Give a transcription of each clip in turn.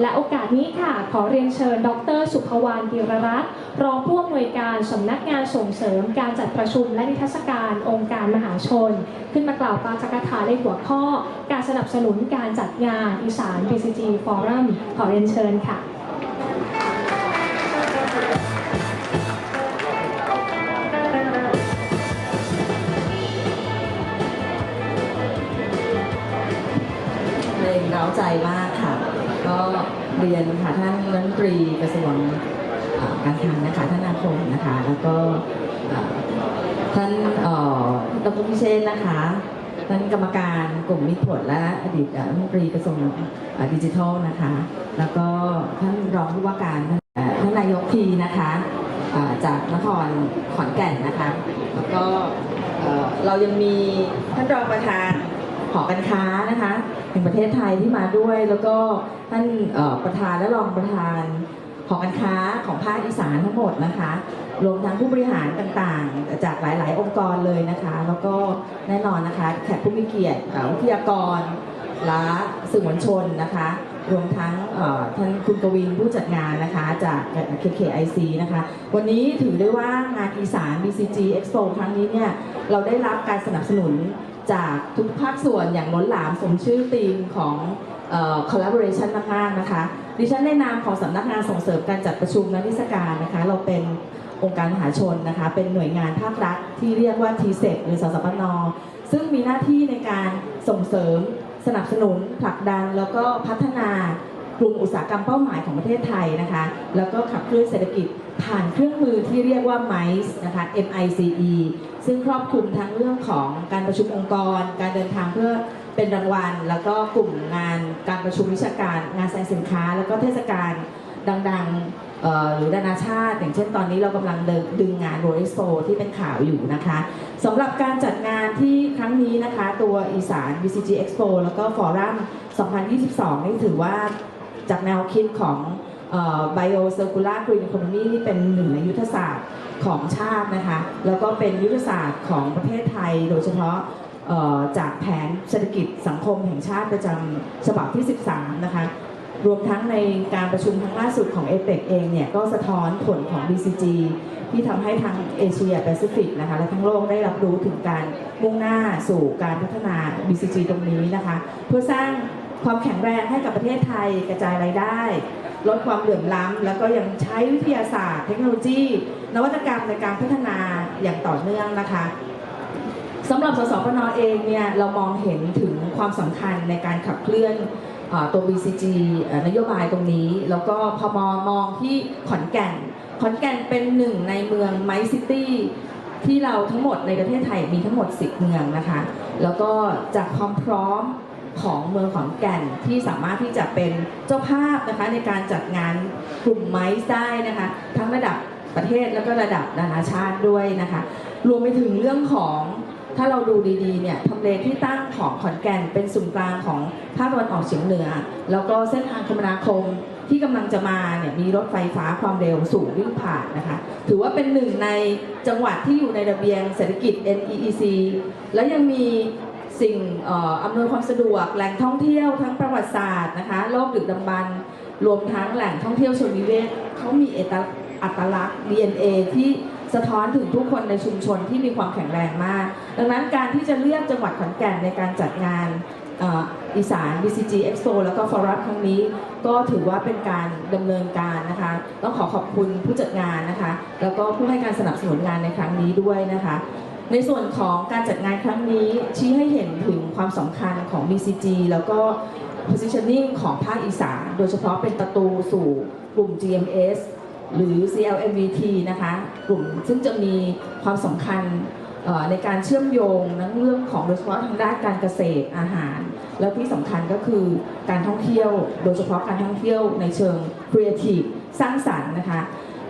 และโอกาสนี้ค่ะ ขอเรียนเชิญ ดร สุภวรรณธีรรัตน์รองผู้อำนวยการสำนักงานส่งเสริม การจัดประชุมและนิทรรศการองค์การมหาชน ขึ้นมากล่าวปาฐกถาในหัวข้อ การสนับสนุนการจัดงานอีสาน BCG Forum ขอเรียนเชิญค่ะเลงเร้าใจมาก ก็เรียนค่ะท่านรัฐมนตรีกระทรวงการคลังนะคะท่านอาคมนะคะ แล้วก็ท่านเอ่อดรพิเชษนะคะท่านกรรมการกลุ่มมิตรผลและอดีตรัฐมนตรีกระทรวงดิจิทัลนะคะ แล้วก็ท่านรองผู้ว่าการท่านนายกทีนะคะจากนครขอนแก่นนะคะ แล้วก็เรายังมีท่านรองประธาน หอการค้านะคะแห่งประเทศไทยที่มาด้วย แล้วก็ท่านประธานและรองประธานหอการค้าของภาคอีสานทั้งหมดนะคะรวมทั้งผู้บริหารต่างๆ จากหลาย ๆ องค์กรเลยนะคะ แล้วก็แน่นอนนะคะแขกผู้มีเกียรติวิทยากรและสื่อมวลชนนะคะรวมทั้งท่านคุณกวินผู้จัดงานนะคะจาก KKIC นะคะ วันนี้ถือได้ว่างานอีสาน BCG Expo ครั้งนี้เนี่ยเราได้รับการสนับสนุน จากทุกภาคส่วนอย่างล้นหลามสมชื่อธีมของออ collaboration มากๆนะคะ ดิฉันในนามของสำนักงานส่งเสริมการจัดประชุมและนิทรรศการนะคะ เราเป็นองค์การมหาชนนะคะ เป็นหน่วยงานภาครัฐที่เรียกว่า t s e p หรือสสปนซึ่งมีหน้าที่ในการส่งเสริมสนับสนุนผลักดันแล้วก็พัฒนา กลุ่มอุตสาหกรรมเป้าหมายของประเทศไทยนะคะ แล้วก็ขับเคลื่อนเศรษฐกิจผ่านเครื่องมือที่เรียกว่า MICE นะคะ MICE ซึ่งครอบคลุมทั้งเรื่องของการประชุมองค์กร การเดินทางเพื่อเป็นรางวัล แล้วก็กลุ่มงานการประชุมวิชาการ งานแสดงสินค้า แล้วก็เทศกาลดังๆหรือนานาชาติ อย่างเช่นตอนนี้เรากำลังดึงงาน World Expo ที่เป็นข่าวอยู่นะคะสำหรับการจัดงานที่ครั้งนี้นะคะ ตัวอีสาน BCG Expo แล้วก็ฟอรัม2022 นี่ถือว่า จากแนวคิดของเอ่อ Bio Circular Green Economy นี่เป็นหนึ่งในยุทธศาสตร์ของชาตินะคะ แล้วก็เป็นยุทธศาสตร์ของประเทศไทย โดยเฉพาะจากแผนเศรษฐกิจสังคมแห่งชาติประจำฉบับที่ 13 นะคะ รวมทั้งในการประชุมครั้งล่าสุดของเอเปกเองเนี่ย ก็สะท้อนผลของ BCG ที่ทำให้ทั้งเอเชียแปซิฟิกนะคะ และทั้งโลกได้รับรู้ถึงการมุ่งหน้าสู่การพัฒนา BCG ตรงนี้นะคะ เพื่อสร้าง ความแข็งแรงให้กับประเทศไทยกระจายรายได้ ลดความเหลื่อมล้ำ แล้วก็ยังใช้วิทยาศาสตร์ เทคโนโลยี นวัตกรรมในการพัฒนาอย่างต่อเนื่องนะคะสำหรับสสปนเองเนี่ยเรามองเห็นถึงความสำคัญในการขับเคลื่อนอตัว BCG นโยบายตรงนี้ แล้วก็พอมองมองที่ขอนแก่น ขอนแก่นเป็นหนึ่งในเมืองไมซิตี้ที่เราทั้งหมดในประเทศไทยมีทั้งหมด 10 เมืองนะคะ แล้วก็จากความพร้อม ของเมืองขอนแก่นที่สามารถที่จะเป็นเจ้าภาพนะคะในการจัดงานกลุ่มไมซ์ได้นะคะ ทั้งระดับประเทศแล้วก็ระดับนานาชาติด้วยนะคะ รวมไปถึงเรื่องของถ้าเราดูดีๆเนี่ยทำเลที่ตั้งของขอนแก่นเป็นศูนย์กลางของภาคตะวันออกเฉียงเหนือ แล้วก็เส้นทางคมนาคมที่กำลังจะมาเนี่ยมีรถไฟฟ้าความเร็วสูงวิ่งผ่านนะคะ ถือว่าเป็นหนึ่งในจังหวัดที่อยู่ในระเบียงเศรษฐกิจ NEEC และยังมี สิ่งอำนวยความสะดวกแหล่งท่องเที่ยวทั้งประวัติศาสตร์นะคะโลกดึกดำบรรพ์รวมทั้งแหล่งท่องเที่ยวเชิงนิเวศเขามีเอกลักษณ์อัตลักษณ์ DNA ที่สะท้อนถึงทุกคนในชุมชนที่มีความแข็งแรงมาก ดังนั้นการที่จะเลือกจังหวัดขอนแก่นในการจัดงานอ่ออีสาน BCG Expo แล้วก็ฟอรัมครั้งนี้ก็ถือว่าเป็นการดำเนินการนะคะ ต้องขอขอบคุณผู้จัดงานนะคะ แล้วก็ผู้ให้การสนับสนุนงานในครั้งนี้ด้วยนะคะ ในส่วนของการจัดงานครั้งนี้ชี้ให้เห็นถึงความสำคัญของ BCG แล้วก็ positioning ของภาคอีสานโดยเฉพาะเป็นประตูสู่กลุ่ม GMS หรือ CLMVT นะคะ กลุ่มซึ่งจะมีความสำคัญในการเชื่อมโยงทั้งเรื่องของโดยเฉพาะทางด้านการเกษตรอาหาร แล้วที่สำคัญก็คือการท่องเที่ยว โดยเฉพาะการท่องเที่ยวในเชิง creative สร้างสรรค์นะคะ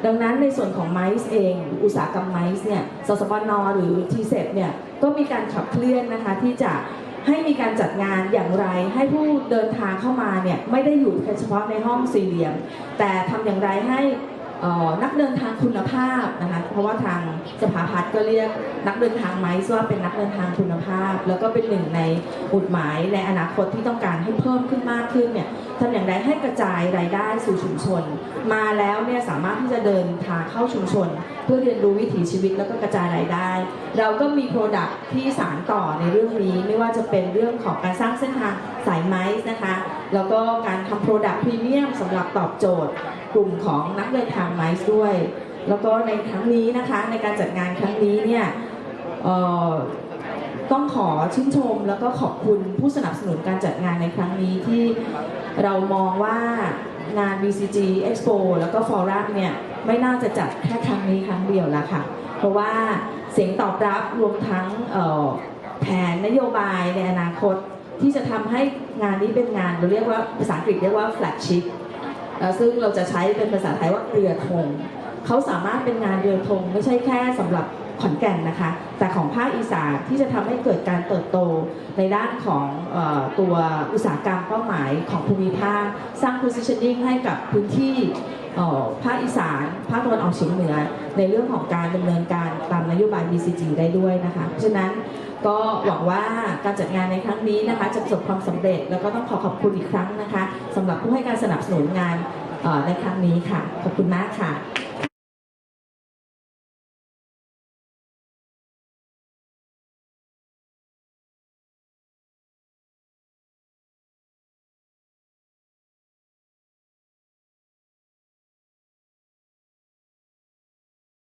ดังนั้นในส่วนของไมซ์เอง อุตสาหกรรมไมซ์เนี่ยสสปนหรือทีเซเนี่ยก็มีการขับเคลื่อนนะคะที่จะให้มีการจัดงานอย่างไร ให้ผู้เดินทางเข้ามาเนี่ยไม่ได้อยู่แค่เฉพาะในห้องสี่เหลี่ยม แต่ทำอย่างไรให้ นักเดินทางคุณภาพนะคะเพราะว่าทางสภาพัฒน์ก็เรียกนักเดินทางไม้ว่าเป็นนักเดินทางคุณภาพ แล้วก็เป็นหนึ่งในอุดหมายในอนาคตที่ต้องการให้เพิ่มขึ้นมากขึ้นเนี่ยทำอย่างไรให้กระจายรายได้สู่ชุมชน มาแล้วเนี่ยสามารถที่จะเดินทางเข้าชุมชน เพื่อเรียนรู้วิถีชีวิตแล้วก็กระจายรายได้ เราก็มีโปรดักที่สานต่อในเรื่องนี้ไม่ว่าจะเป็นเรื่องของการสร้างเส้นทางสายไม้นะคะ แล้วก็การทำโปรดักพรีเมียมสำหรับตอบโจทย์ กลุ่มของนักเดินทางไม้ด้วย แล้วก็ในครั้งนี้นะคะในการจัดงานครั้งนี้เนี่ยต้องขอชื่นชมแล้วก็ขอบคุณผู้สนับสนุนการจัดงานในครั้งนี้ที่เรามองว่างาน BCG Expo แล้วก็ฟอรัมเนี่ยไม่น่าจะจัดแค่ครั้งนี้ครั้งเดียวละค่ะ เพราะว่าเสียงตอบรับรวมทั้งแผนนโยบายในอนาคต ที่จะทำให้งานนี้เป็นงานเราเรียกว่าภาษาอังกฤษเรียกว่า flagship ซึ่งเราจะใช้เป็นภาษาไทยว่าเรือธงเขาสามารถเป็นงานเรือธงไม่ใช่แค่สำหรับขอนแก่นนะคะ แต่ของภาคอีสานที่จะทำให้เกิดการเติบโตในด้านของออตัวอุตสาหกรรมเป้าหมายของภูมิภาค สร้าง positioning ให้กับพื้นที่ภาคอีสาน ภาคตะวันออกเฉียงเหนือ ในเรื่องของการดำเนินการตามนโยบาย BCG ได้ด้วยนะคะ เพราะฉะนั้น ก็หวังว่าการจัดงานในครั้งนี้นะคะจะประสบความสำเร็จ แล้วก็ต้องขอขอบคุณอีกครั้งนะคะสำหรับผู้ให้การสนับสนุนงานในครั้งนี้ค่ะ ขอบคุณมากค่ะ